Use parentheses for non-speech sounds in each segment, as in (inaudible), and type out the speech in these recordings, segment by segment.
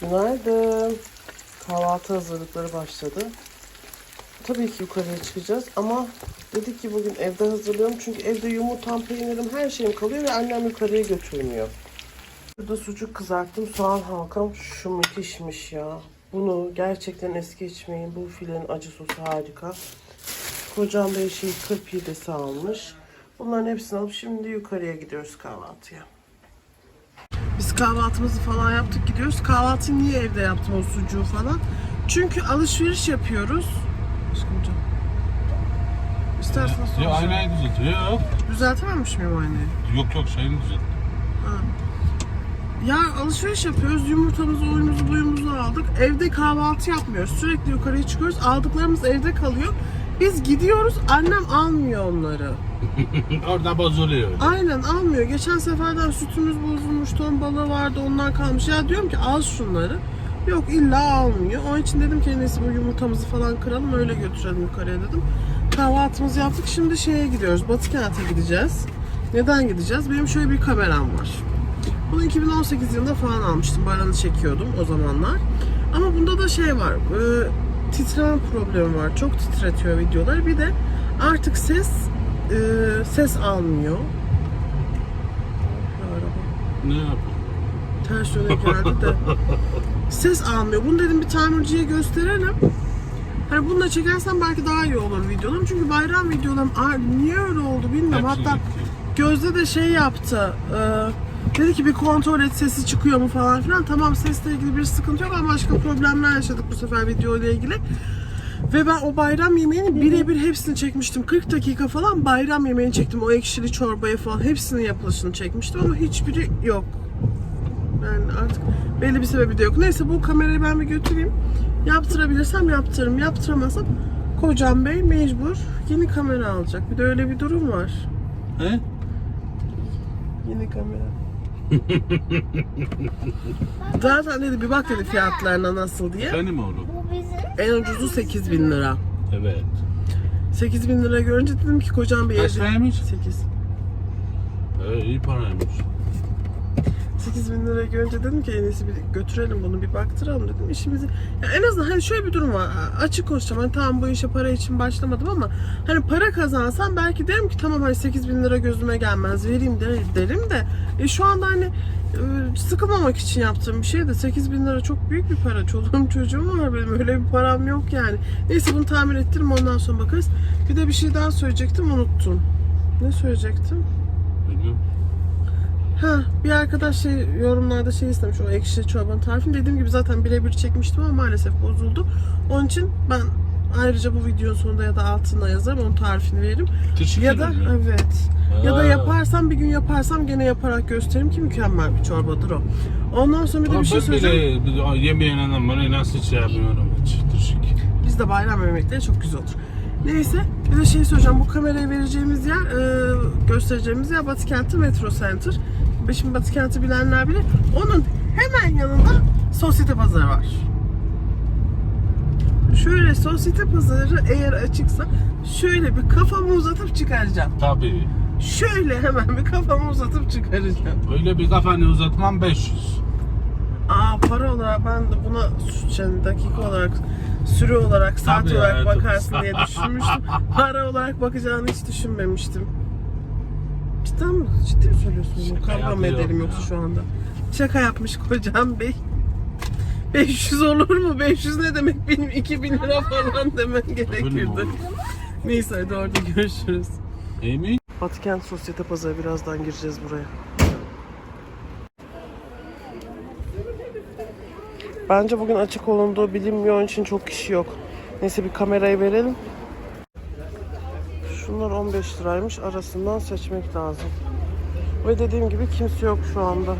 Günaydın. Kahvaltı hazırlıkları başladı. Tabii ki yukarıya çıkacağız ama dedik ki bugün evde hazırlıyorum. Çünkü evde yumurtam, peynirim, her şeyim kalıyor ve annem yukarıya götürmüyor. Burada sucuk kızarttım. Soğan halkam şu müthişmiş ya. Bunu gerçekten es geçmeyin. Bu filenin acı sosu harika. Kocam Bey şey kır pidesi almış. Bunların hepsini alıp şimdi yukarıya gidiyoruz kahvaltıya. Biz kahvaltımızı falan yaptık gidiyoruz. Kahvaltıyı niye evde yaptım o sucuğu falan? Çünkü alışveriş yapıyoruz. Aşkım canım. İstersen Ya sonra. aynayı düzeltiyor. Yok. Düzeltememiş miyim aynayı? Yok yok şeyini düzelt. Ya alışveriş yapıyoruz. Yumurtamızı, oyumuzu, buyumuzu aldık. Evde kahvaltı yapmıyoruz. Sürekli yukarıya çıkıyoruz. Aldıklarımız evde kalıyor. Biz gidiyoruz. Annem almıyor onları. (laughs) Orada bozuluyor. Aynen almıyor. Geçen seferden sütümüz bozulmuş, ton balığı vardı onlar kalmış. Ya diyorum ki al şunları. Yok illa almıyor. Onun için dedim ki iyisi bu yumurtamızı falan kıralım öyle götürelim yukarıya dedim. Kahvaltımızı yaptık. Şimdi şeye gidiyoruz. Batı kente gideceğiz. Neden gideceğiz? Benim şöyle bir kameram var. Bunu 2018 yılında falan almıştım. Baranı çekiyordum o zamanlar. Ama bunda da şey var. E, titreme problemi var. Çok titretiyor videoları. Bir de artık ses e, ses almıyor. Araba Ne yapıyor? ters yöne geldi de (laughs) ses almıyor. Bunu dedim bir tamirciye gösterelim. Hani bunu da çekersen belki daha iyi olur videolarım. Çünkü bayram videolarım Aa, niye öyle oldu bilmiyorum. Hepsi Hatta gitti. Gözde de şey yaptı. e, dedi ki bir kontrol et sesi çıkıyor mu falan filan. Tamam sesle ilgili bir sıkıntı yok ama başka problemler yaşadık bu sefer video ile ilgili. Ve ben o bayram yemeğini birebir hepsini çekmiştim. 40 dakika falan bayram yemeğini çektim. O ekşili çorbayı falan hepsinin yapılışını çekmiştim ama hiçbiri yok. Yani artık belli bir sebebi de yok. Neyse bu kamerayı ben bir götüreyim. Yaptırabilirsem yaptırırım. Yaptıramazsam kocam bey mecbur yeni kamera alacak. Bir de öyle bir durum var. He? Yeni kamera. (laughs) Zaten dedi bir bak dedi fiyatlarına nasıl diye. Benim oğlum. Bu bizim. En ucuzu 8 bin lira. Evet. 8 bin lira görünce dedim ki kocam bey Kaç evde- liraymış? 8. Ee, iyi paraymış. 8 bin lira görünce dedim ki en iyisi bir götürelim bunu bir baktıralım dedim işimizi. Ya en azından hani şöyle bir durum var açık konuşacağım hani tamam bu işe para için başlamadım ama hani para kazansam belki derim ki tamam hani 8 bin lira gözüme gelmez vereyim der, derim de e, şu anda hani e, sıkılmamak için yaptığım bir şey de 8 bin lira çok büyük bir para çoluğum (laughs) çocuğum var benim öyle bir param yok yani. Neyse bunu tamir ettiririm ondan sonra bakarız. Bir de bir şey daha söyleyecektim unuttum. Ne söyleyecektim? Bilmiyorum. Ha bir arkadaş şey yorumlarda şey istemiş o ekşi çorbanın tarifini. Dediğim gibi zaten birebir çekmiştim ama maalesef bozuldu. Onun için ben ayrıca bu videonun sonunda ya da altına yazarım onun tarifini veririm. Teşekkür Ya da ederim. evet. Ya da Aa. yaparsam bir gün yaparsam gene yaparak gösteririm ki mükemmel bir çorbadır o. Ondan sonra bir de bir şey ben söyleyeceğim. bile bir- yemeyen adam bana nasıl şey yapmıyorum hiç. Teşekkür. Bizde bayram yemekleri çok güzel olur. Neyse bir de şey söyleyeceğim. Bu kamerayı vereceğimiz yer, e, göstereceğimiz yer Batı Kent'i Metro Center. Şimdi Batı Kent'i bilenler bilir. Onun hemen yanında sosyete pazarı var. Şöyle sosyete pazarı eğer açıksa şöyle bir kafamı uzatıp çıkaracağım. Tabii. Şöyle hemen bir kafamı uzatıp çıkaracağım. Öyle bir kafanı uzatmam 500. Aa para olarak ben de buna yani dakika olarak süre olarak saat Tabii olarak evet. bakarsın diye düşünmüştüm. (laughs) para olarak bakacağını hiç düşünmemiştim. Cidden mi? Ciddi mi söylüyorsun? Şaka Kavga mı yapıyorum edelim ya. yoksa şu anda? Şaka yapmış kocam bey. 500 olur mu? 500 ne demek? Benim 2000 lira falan demen gerekirdi. Neyse hadi orada görüşürüz. Mi? Batıkent Sosyete Pazarı birazdan gireceğiz buraya. Bence bugün açık olunduğu bilinmiyor için çok kişi yok. Neyse bir kamerayı verelim. Şunlar 15 liraymış. Arasından seçmek lazım. Ve dediğim gibi kimse yok şu anda.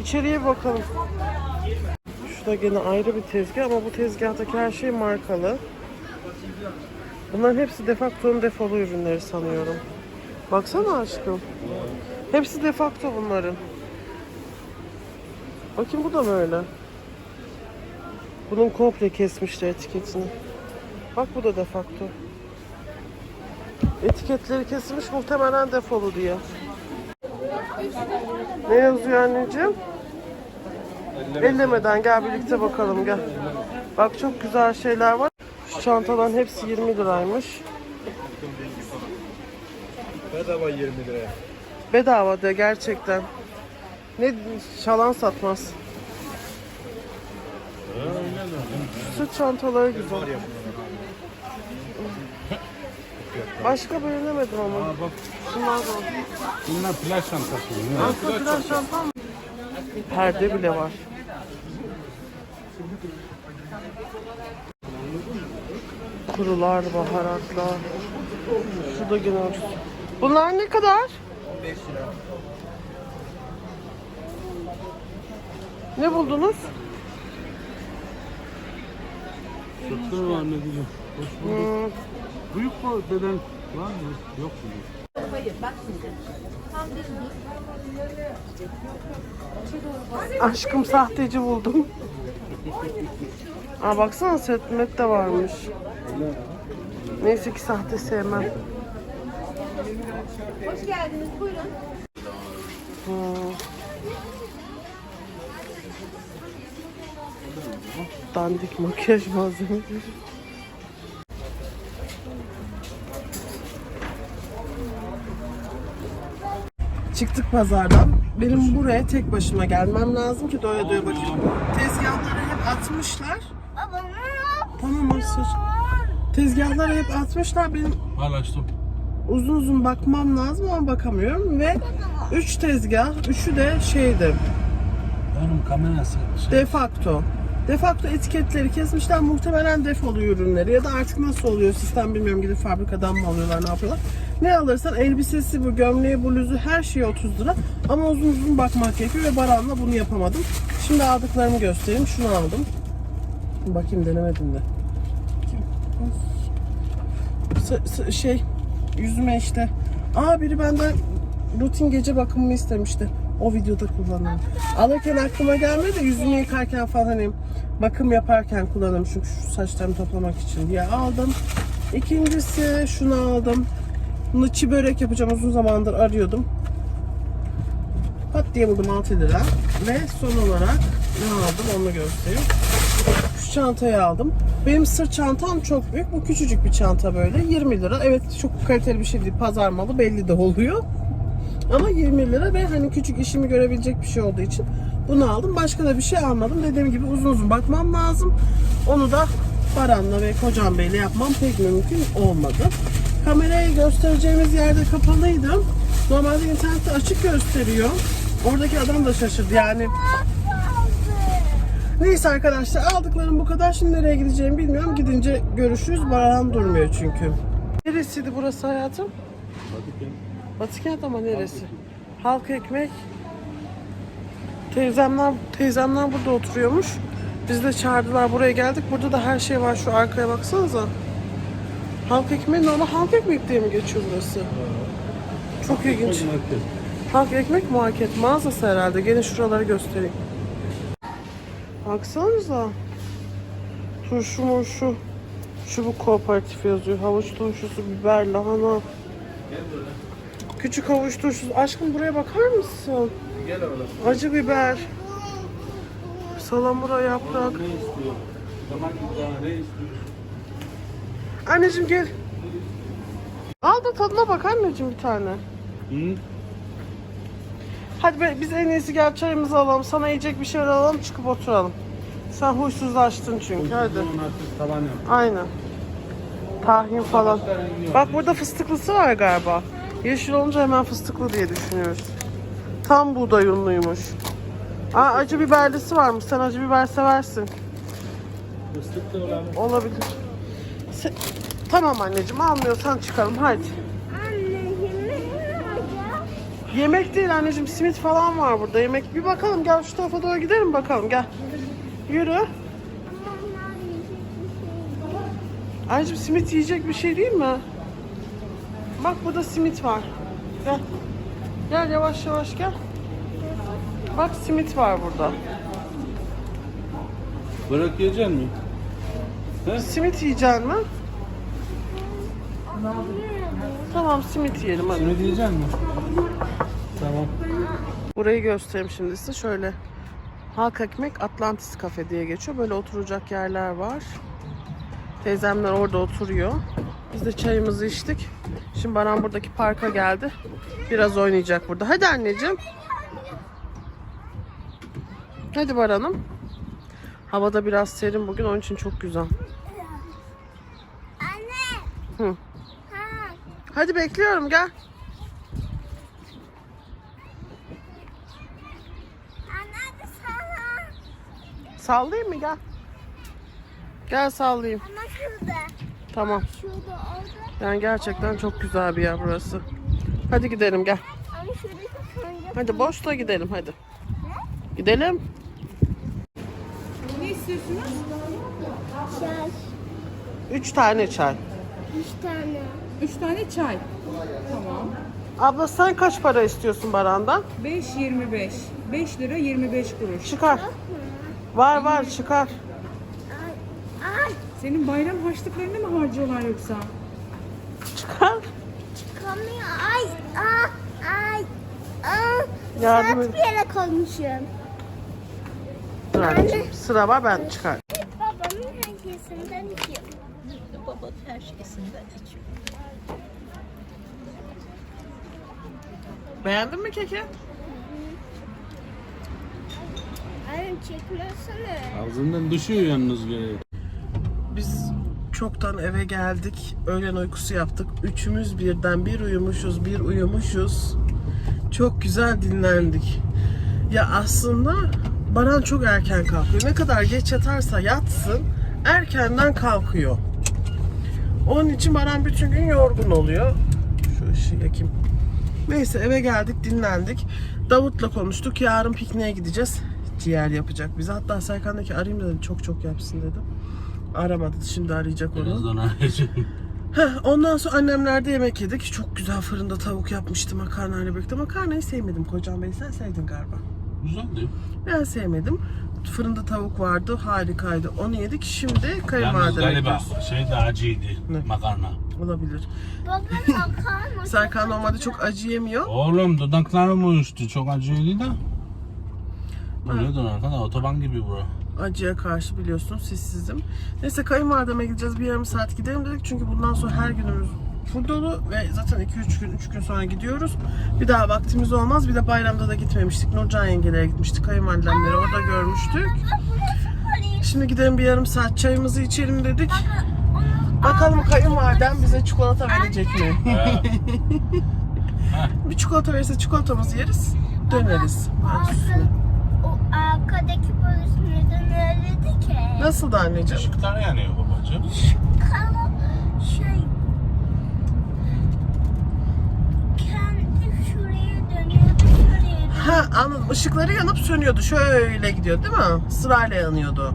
İçeriye bakalım. Şurada gene ayrı bir tezgah ama bu tezgahtaki her şey markalı. Bunların hepsi defaktonun defolu ürünleri sanıyorum. Baksana aşkım. Hepsi defakto bunların. Bakayım bu da mı öyle? Bunun komple kesmişler etiketini. Bak bu da defakto. Etiketleri kesilmiş muhtemelen defolu diye. Ne yazıyor anneciğim? Ellemeden gel birlikte bakalım gel. Bak çok güzel şeyler var. Şu çantaların hepsi 20 liraymış. Bedava 20 liraya. Bedava de gerçekten. Ne çalan satmaz. Sırt çantaları güzel. Başka beğenemedim ama. Aa bak Şunlar da. bunlar plaj çantası. bunlar. Arka plan çantam mı? Perde bile var. Kurular, baharatlar. Şurada gene ucuz. Bunlar ne kadar? 5 lira. Ne buldunuz? Sütlü var ne güzel. Hoş bulduk. Hmm, Büyük bu beden var mı? Yok mu? Hayır bak şimdi. Tam düz aşkım sahteci buldum. Aa baksana setmet de varmış. Neyse ki sahte sevmem. Hoş geldiniz buyurun. Hmm. Dandik makyaj malzemeleri. Çıktık pazardan. Benim buraya tek başıma gelmem lazım ki doya doya bakayım. Tezgahları hep atmışlar. Tamam Arsız. Tezgahları hep atmışlar. Benim Al açtım. uzun uzun bakmam lazım ama bakamıyorum ve 3 tezgah, üçü de şeydi. Onun kamerası. Şey, Defakto. Defakto etiketleri kesmişler muhtemelen defolu ürünleri ya da artık nasıl oluyor sistem bilmiyorum gidip fabrikadan mı alıyorlar ne yapıyorlar. Ne alırsan elbisesi bu gömleği bluzu her şey 30 lira ama uzun uzun bakmak gerekiyor ve Baran'la bunu yapamadım. Şimdi aldıklarımı göstereyim şunu aldım. Bakayım denemedim de. Şey yüzüme işte. Aa biri benden rutin gece bakımımı istemişti. O videoda kullanıyorum. Alırken aklıma gelmedi de yüzümü yıkarken falan hani bakım yaparken kullanırım çünkü şu saçlarımı toplamak için diye aldım. İkincisi şunu aldım. Bunu börek yapacağım uzun zamandır arıyordum. Pat diye buldum 6 lira. Ve son olarak ne aldım onu göstereyim. Şu çantayı aldım. Benim sırt çantam çok büyük. Bu küçücük bir çanta böyle. 20 lira. Evet çok kaliteli bir şey değil. Pazar malı belli de oluyor. Ama 20 lira ve hani küçük işimi görebilecek bir şey olduğu için bunu aldım. Başka da bir şey almadım. Dediğim gibi uzun uzun bakmam lazım. Onu da Baran'la ve Kocam Bey'le yapmam pek mümkün olmadı. Kamerayı göstereceğimiz yerde kapalıydı. Normalde internette açık gösteriyor. Oradaki adam da şaşırdı yani. Neyse arkadaşlar aldıklarım bu kadar. Şimdi nereye gideceğimi bilmiyorum. Gidince görüşürüz. Baran durmuyor çünkü. Neresiydi burası hayatım? Batıkent ama neresi? Halk ekmek. Teyzemler, teyzemler burada oturuyormuş. Biz de çağırdılar buraya geldik. Burada da her şey var. Şu arkaya baksanıza. Halk ekmeği normal halk ekmek diye mi geçiyor burası? Çok ilginç. Halk ekmek market mağazası herhalde. Gelin şuraları göstereyim. Baksanıza. Turşu murşu. Çubuk kooperatif yazıyor. Havuç turşusu, biber, lahana. Küçük havuç turşusu. Aşkım buraya bakar mısın? Acı biber. Salamura yaprak. Ne istiyor? Zaman ne istiyor? Anneciğim gel. Al da tadına bak anneciğim bir tane. Hı? Hadi be, biz en iyisi gel çayımızı alalım. Sana yiyecek bir şeyler alalım çıkıp oturalım. Sen huysuzlaştın çünkü hadi. Tavan yap. Aynen. Tahin falan. Bak burada fıstıklısı var galiba. Yeşil olunca hemen fıstıklı diye düşünüyoruz. Tam buğday unluymuş. Aa acı biberlisi varmış. Sen acı biber seversin. Fıstık da olan. Olabilir. Se- tamam anneciğim almıyorsan çıkalım hadi. Yemek değil anneciğim simit falan var burada. Yemek bir bakalım gel şu tarafa doğru gidelim bakalım gel. Yürü. Anneciğim simit yiyecek bir şey değil mi? Bak burada simit var. Gel. Gel yavaş yavaş gel. Bak simit var burada. Börek yiyecek mi? Simit yiyeceksin mi? Tamam simit yiyelim hadi. Ne diyecek mi? Tamam. Burayı göstereyim şimdi size. Şöyle Halk Ekmek Atlantis Cafe diye geçiyor. Böyle oturacak yerler var. Teyzemler orada oturuyor. Biz de çayımızı içtik. Şimdi Baran buradaki parka geldi. Biraz oynayacak burada. Hadi anneciğim. Hadi Baran'ım. Havada biraz serin bugün onun için çok güzel. Hı. Ha. Hadi bekliyorum gel. Anne. Sallayayım mı gel. Gel sallayayım. Ama şurada. Tamam. Şurada orada. Yani gerçekten çok güzel bir yer burası. Hadi gidelim gel. Ama şuradaki. Hadi boşta gidelim hadi. Gidelim. Şaş. Üç tane çay. Üç tane. Üç tane çay. Tamam. Abla sen kaç para istiyorsun Baran'dan? 5.25. 5 lira 25 kuruş. Çıkar. Var var çıkar. Ay. Ay. Senin bayram harçlıklarını mı harcıyorlar yoksa? Çıkar. Çıkamıyor. Ay. Aa. Ay. Aa. Yardım Saat et. bir yere koymuşum. Dur anneciğim, Sıra var ben çıkar. Babamın herkesinden içiyor. Baba her şeysinden içiyor. Beğendin mi keki? Anne çekmezsene. Ağzından düşüyor yalnız be. Biz çoktan eve geldik. Öğlen uykusu yaptık. Üçümüz birden bir uyumuşuz, bir uyumuşuz. Çok güzel dinlendik. Ya aslında Baran çok erken kalkıyor. Ne kadar geç yatarsa yatsın erkenden kalkıyor. Onun için Baran bütün gün yorgun oluyor. Şu ışığı yakayım. Neyse eve geldik dinlendik. Davut'la konuştuk. Yarın pikniğe gideceğiz. Ciğer yapacak bize. Hatta Serkan'daki arayayım dedi. Çok çok yapsın dedi. Aramadı. Şimdi arayacak onu. Birazdan arayacağım. (laughs) Heh, ondan sonra annemlerde yemek yedik. Çok güzel fırında tavuk yapmıştı makarnayla birlikte. Makarnayı sevmedim kocam bey. Sen sevdin galiba. Güzeldi. Ben sevmedim. Fırında tavuk vardı. Harikaydı. Onu yedik. Şimdi Yalnız kayınvalideme galiba gidiyoruz. şey de acıydı. Ne? Makarna. Olabilir. Baba (laughs) makarna. Serkan normalde çok acı yemiyor. Oğlum dudaklarım uyuştu. Çok acıydı da. Bu ne döner kadar otoban gibi bura. Acıya karşı biliyorsunuz sessizim. Neyse kayınvalideme gideceğiz. Bir yarım saat gidelim dedik. Çünkü bundan sonra her günümüz full dolu ve zaten 2-3 gün 3 gün sonra gidiyoruz. Bir daha vaktimiz olmaz. Bir de bayramda da gitmemiştik. Nurcan yengelere gitmiştik. Kayınvalidemleri orada görmüştük. Şimdi gidelim bir yarım saat çayımızı içelim dedik. Bakalım kayınvalidem bize çikolata verecek mi? (laughs) Bir çikolata verirse çikolatamızı yeriz. Döneriz. Arkadaki polis neden öyle dedi ki? Nasıl da anneciğim? ışıklar yanıyor babacığım. Kala şey Ha anladım. Işıkları yanıp sönüyordu. Şöyle gidiyor değil mi? Sırayla yanıyordu.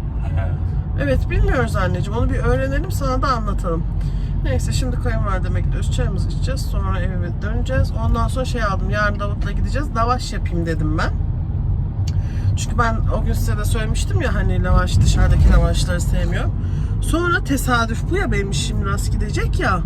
Evet bilmiyoruz anneciğim. Onu bir öğrenelim sana da anlatalım. Neyse şimdi kayınvalideme gidiyoruz. Çayımızı içeceğiz. Sonra eve döneceğiz. Ondan sonra şey aldım. Yarın Davut'la gideceğiz. Lavaş yapayım dedim ben. Çünkü ben o gün size de söylemiştim ya hani lavaş dışarıdaki lavaşları sevmiyorum. Sonra tesadüf bu ya benim işim rast gidecek ya.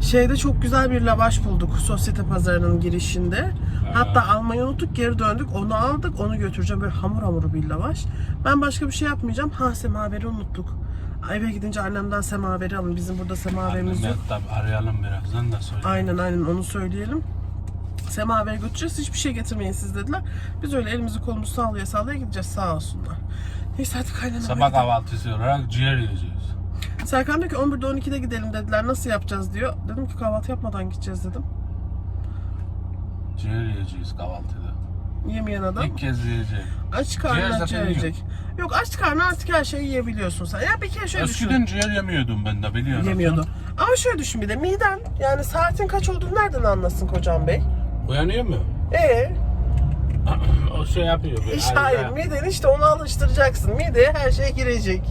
Şeyde çok güzel bir lavaş bulduk sosyete pazarının girişinde. Hatta almayı unuttuk geri döndük onu aldık onu götüreceğim böyle hamur hamuru bir lavaş. Ben başka bir şey yapmayacağım. Ha semaveri unuttuk. Eve gidince annemden semaveri alın. Bizim burada semaverimiz yok. Tabii arayalım birazdan da söyle. Aynen aynen onu söyleyelim. Semaveri götüreceğiz. Hiçbir şey getirmeyin siz dediler. Biz öyle elimizi kolumuzu sallaya sallaya gideceğiz sağ olsunlar. Neyse hadi kaynanama Sabah gidelim. kahvaltısı olarak ciğer yiyeceğiz. Serkan diyor ki 11'de 12'de gidelim dediler. Nasıl yapacağız diyor. Dedim ki kahvaltı yapmadan gideceğiz dedim. Ciğer yiyeceğiz kahvaltıda. Yemeyen adam İlk kez yiyeceğim. aç Ciğer karnına zaten ciğer yiyecek. Yok aç karnına artık her şeyi yiyebiliyorsun sen. Ya bir kere şöyle düşün. Eskiden ciğer yemiyordum ben de biliyorsun. Yemiyordu. Ama şöyle düşün bir de miden yani saatin kaç olduğunu nereden anlasın kocam bey? Uyanıyor mu? Ee, (clears throat) o şey yapıyor. bir iş arıza. hayır miden işte onu alıştıracaksın. Mideye her şey girecek.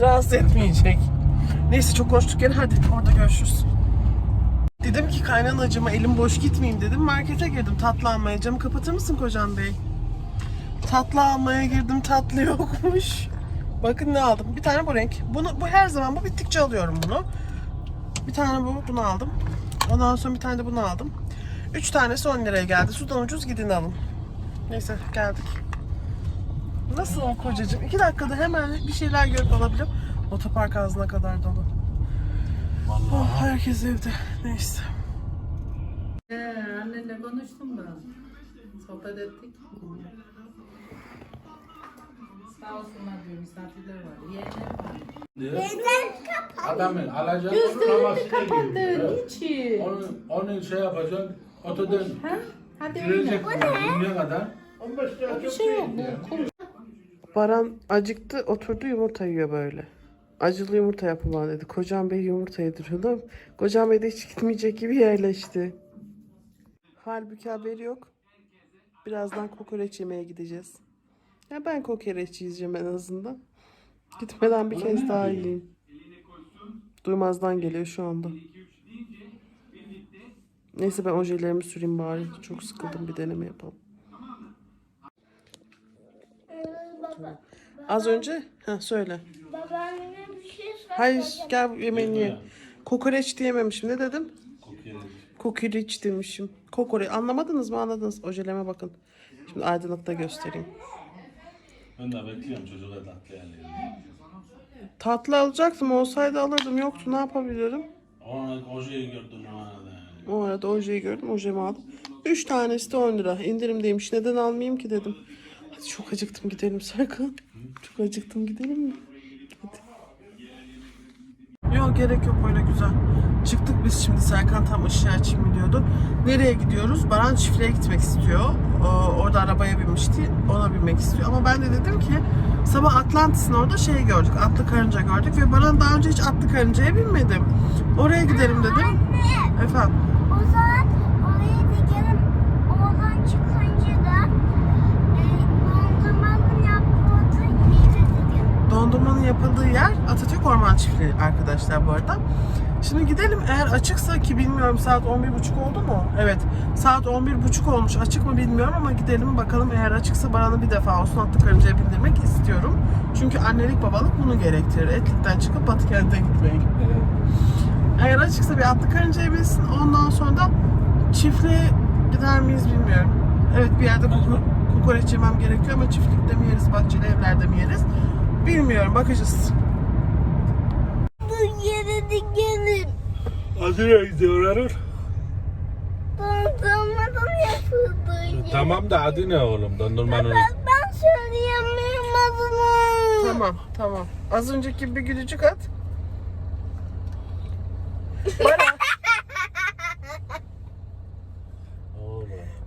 Rahatsız etmeyecek. Neyse çok konuştuk gene hadi orada görüşürüz. Dedim ki kaynanacıma elim boş gitmeyeyim dedim. Markete girdim tatlı almaya. Camı kapatır mısın kocam bey? Tatlı almaya girdim tatlı yokmuş. Bakın ne aldım. Bir tane bu renk. Bunu bu her zaman bu bittikçe alıyorum bunu. Bir tane bu, bunu aldım. Ondan sonra bir tane de bunu aldım. Üç tanesi 10 liraya geldi. Sudan ucuz gidin alın. Neyse geldik. Nasıl o kocacığım? İki dakikada hemen bir şeyler görüp alabiliyorum. Otopark ağzına kadar dolu. Oh, herkes evde. Neyse. annenle konuştum da. Sohbet ettik. Sağ olsunlar diyor misafirler var. Yeğenler var. Adamın alacak Gözlerini kapattın. Niçin? Onu, onu şey yapacak. Otodan Ha? Hadi girecek oyna. dünya kadar. Bir şey yok bu. Kum. Baran acıktı, oturdu yumurta yiyor böyle. Acılı yumurta yapın bana dedi. Kocam Bey yumurta yediriyordu. Kocam Bey de hiç gitmeyecek gibi yerleşti. Halbuki haberi yok. Birazdan kokoreç yemeye gideceğiz. Ya ben kokoreç yiyeceğim en azından. Gitmeden bir kez daha yiyeyim. Duymazdan geliyor şu anda. Neyse ben ojelerimi süreyim bari. Çok sıkıldım bir deneme yapalım. Baba, Az önce ha söyle. sor. Hayır gel yemeğini ye. Kokoreç diyememişim. Ne dedim? Kokoreç demişim. Kokoreç. Anlamadınız mı? Anladınız. Ojeleme bakın. Şimdi aydınlıkta göstereyim. Ben de bekliyorum çocuk tatlı yani. Tatlı alacaktım. Olsaydı alırdım. Yoktu. Ne yapabilirim? Ojeyi gördüm o arada. O arada ojeyi gördüm. Ojemi aldım. Üç tanesi de 10 lira. İndirimdeymiş. Neden almayayım ki dedim. Hadi çok acıktım gidelim Serkan. Çok acıktım gidelim mi? Yok gerek yok böyle güzel. Çıktık biz şimdi Serkan tam ışığı açayım diyordu. Nereye gidiyoruz? Baran çiftliğe gitmek istiyor. Orada arabaya binmişti. Ona binmek istiyor. Ama ben de dedim ki sabah Atlantis'in orada şey gördük. Atlı karınca gördük ve Baran daha önce hiç atlı karıncaya binmedim. Oraya gidelim dedim. Efendim. O zaman oraya gidelim. Oradan çıkınca da e, dondurmanın yapıldığı yere gidelim. Dondurmanın yapıldığı yer Atatürk Orman Çiftliği arkadaşlar bu arada. Şimdi gidelim eğer açıksa ki bilmiyorum saat 11.30 oldu mu? Evet saat 11.30 olmuş açık mı bilmiyorum ama gidelim bakalım eğer açıksa Baran'ı bir defa olsun atlı karıncaya bindirmek istiyorum. Çünkü annelik babalık bunu gerektirir. Etlikten çıkıp Batıkent'e gitmek. Eğer açıksa bir atlı karıncaya binsin ondan sonra da çiftliğe gider miyiz bilmiyorum. Evet bir yerde kokoreç yemem gerekiyor ama çiftlikte mi yeriz, bahçeli evlerde mi yeriz? Bilmiyorum bakacağız. Bu yere de gelin. Nereye gidiyorlar? Dondurmadan yapıldığı yer. Tamam da adı ne oğlum dondurmanın? Ben, ben söyleyemiyorum adını. Tamam tamam. Az önceki bir gülücük at. Baran.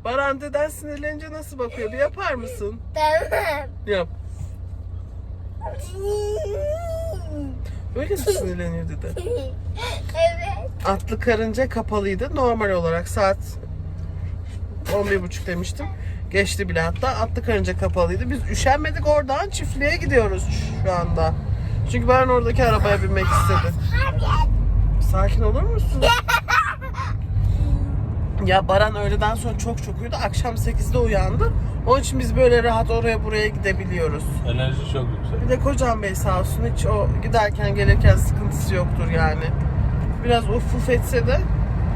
Baran deden sinirlenince nasıl bakıyor? Bir yapar mısın? Tamam. Yap. Öyle mi sinirleniyor dede? evet. Atlı karınca kapalıydı. Normal olarak saat 11.30 demiştim. Geçti bile hatta. Atlı karınca kapalıydı. Biz üşenmedik oradan çiftliğe gidiyoruz şu anda. Çünkü ben oradaki arabaya binmek istedim. Sakin olur musun? Ya Baran öğleden sonra çok çok uyudu. Akşam 8'de uyandı. Onun için biz böyle rahat oraya buraya gidebiliyoruz. Enerji çok yüksek. Bir de kocam bey sağ olsun hiç o giderken gelirken sıkıntısı yoktur yani. Biraz uf uf etse de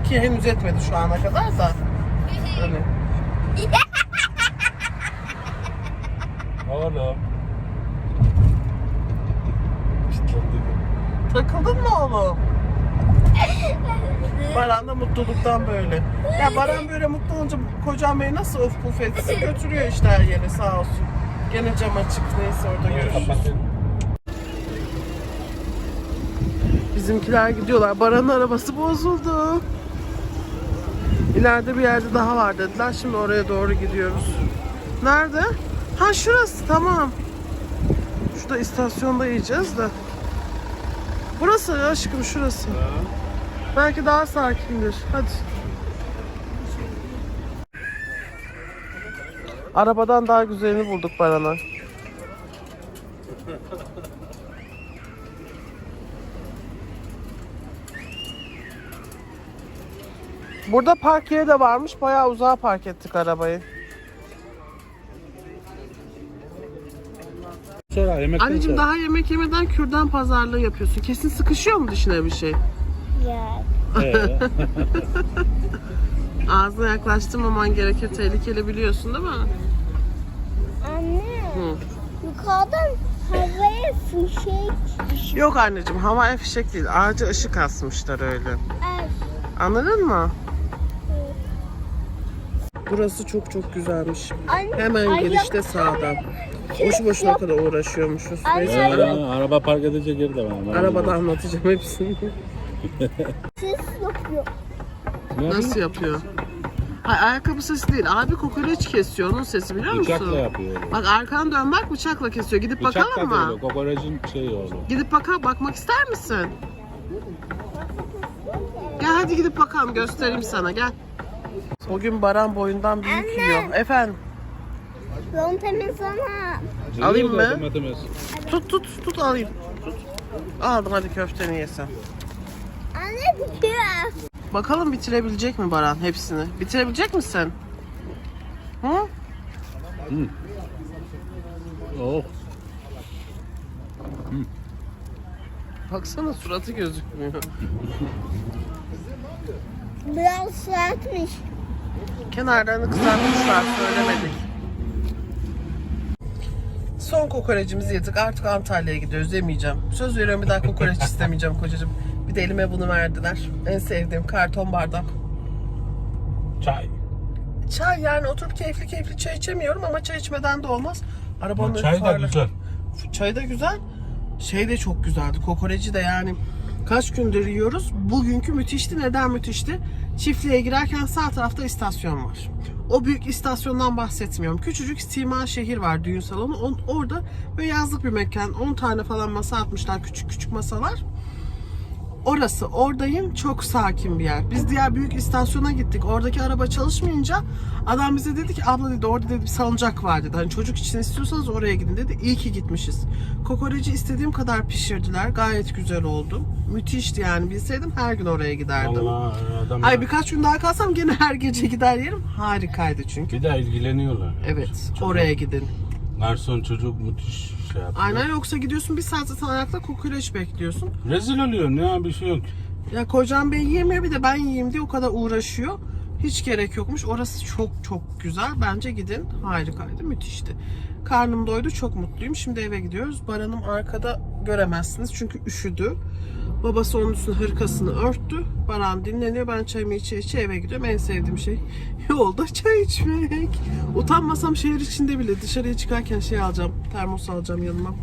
ki henüz etmedi şu ana kadar da. Hani Oğlum. takıldın mı oğlum? Baran da mutluluktan böyle. Ya Baran böyle mutlu olunca kocam bey nasıl uf uf etse götürüyor işte her yere sağ olsun. Gene cam açık neyse orada görüşürüz. Bizimkiler gidiyorlar. Baran'ın arabası bozuldu. İleride bir yerde daha var dediler. Şimdi oraya doğru gidiyoruz. Nerede? Ha şurası tamam. Şurada istasyonda yiyeceğiz de. Burası aşkım şurası. Belki daha sakindir. Hadi. Arabadan daha güzelini bulduk Baran'a. Burada park yeri de varmış. Bayağı uzağa park ettik arabayı. Sonra yemekten Anneciğim daha yemek yemeden kürdan pazarlığı yapıyorsun. Kesin sıkışıyor mu dişine bir şey? Ya. (laughs) Ağzına yaklaştırmaman gerekir. Tehlikeli biliyorsun değil mi? Anne. Hı. Bu Yukarıdan havaya fişek. Yok anneciğim havai fişek değil. Ağaca ışık asmışlar öyle. Ay, Anladın mı? Burası çok çok güzelmiş. Anne, Hemen ay, girişte sağda. Boşu boşuna o kadar uğraşıyormuşuz. Neyse Ya, araba, araba park edecek yer de var. arabada anlatacağım hepsini. Ses yapıyor. Nasıl yapıyor? Hayır ayakkabı sesi değil. Abi kokoreç kesiyor. Onun sesi biliyor musun? Bıçakla yapıyor. Bak arkanı dön bak bıçakla kesiyor. Gidip bakalım da mı? değil. Kokoreçin şeyi oğlum. Gidip baka bakmak ister misin? Gel hadi gidip bakalım göstereyim sana gel. O gün Baran boyundan büyük Anne. yiyor. Efendim Yolun temiz ama. Alayım mı? Domates. tut tut tut alayım. Tut. Aldım hadi köfteni yesen. Anne bitiyor. Bakalım bitirebilecek mi Baran hepsini? Bitirebilecek misin? Hı? Oh. Baksana suratı gözükmüyor. Biraz sertmiş. Kenarlarını kızartmışlar söylemedik. Son kokorecimizi yedik. Artık Antalya'ya gidiyoruz. Yemeyeceğim. Söz veriyorum bir daha kokoreç istemeyeceğim kocacığım. Bir de elime bunu verdiler. En sevdiğim karton bardak. Çay. Çay yani oturup keyifli keyifli çay içemiyorum ama çay içmeden de olmaz. Arabanın önü Çay da farlı. güzel. Çay da güzel. Şey de çok güzeldi. Kokoreci de yani kaç gündür yiyoruz. Bugünkü müthişti. Neden müthişti? Çiftliğe girerken sağ tarafta istasyon var. O büyük istasyondan bahsetmiyorum. Küçücük Sima şehir var düğün salonu. On- orada böyle yazlık bir mekan. 10 tane falan masa atmışlar. Küçük küçük masalar. Orası. Oradayım. Çok sakin bir yer. Biz diğer büyük istasyona gittik. Oradaki araba çalışmayınca adam bize dedi ki abla dedi orada dedi bir salıncak var dedi. Hani çocuk için istiyorsanız oraya gidin dedi. İyi ki gitmişiz. Kokoreci istediğim kadar pişirdiler. Gayet güzel oldu. Müthişti yani. Bilseydim her gün oraya giderdim. Allah adam. Ay birkaç gün daha kalsam gene her gece gider yerim. Harikaydı çünkü. Bir de ilgileniyorlar. Evet. Oraya gidin. Garson çocuk müthiş şey yapıyor. Aynen yoksa gidiyorsun bir saat zaten ayakta kokoreç bekliyorsun. Rezil oluyor ne bir şey yok. Ya kocam bey yiyemiyor bir de ben yiyeyim diye o kadar uğraşıyor. Hiç gerek yokmuş. Orası çok çok güzel. Bence gidin. Harikaydı. Müthişti. Karnım doydu. Çok mutluyum. Şimdi eve gidiyoruz. Baran'ım arkada göremezsiniz. Çünkü üşüdü. Babası onun üstüne hırkasını örttü. Baran dinleniyor. Ben çayımı içe içe eve gidiyorum. En sevdiğim şey (laughs) yolda çay içmek. Utanmasam şehir içinde bile dışarıya çıkarken şey alacağım. Termos alacağım yanıma.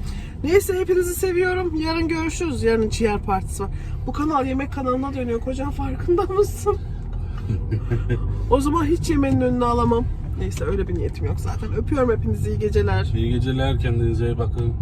Neyse hepinizi seviyorum. Yarın görüşürüz. Yarın ciğer partisi var. Bu kanal yemek kanalına dönüyor. Kocam farkında mısın? (laughs) o zaman hiç yemenin önüne alamam. Neyse öyle bir niyetim yok zaten. Öpüyorum hepinizi. iyi geceler. İyi geceler kendinize iyi bakın.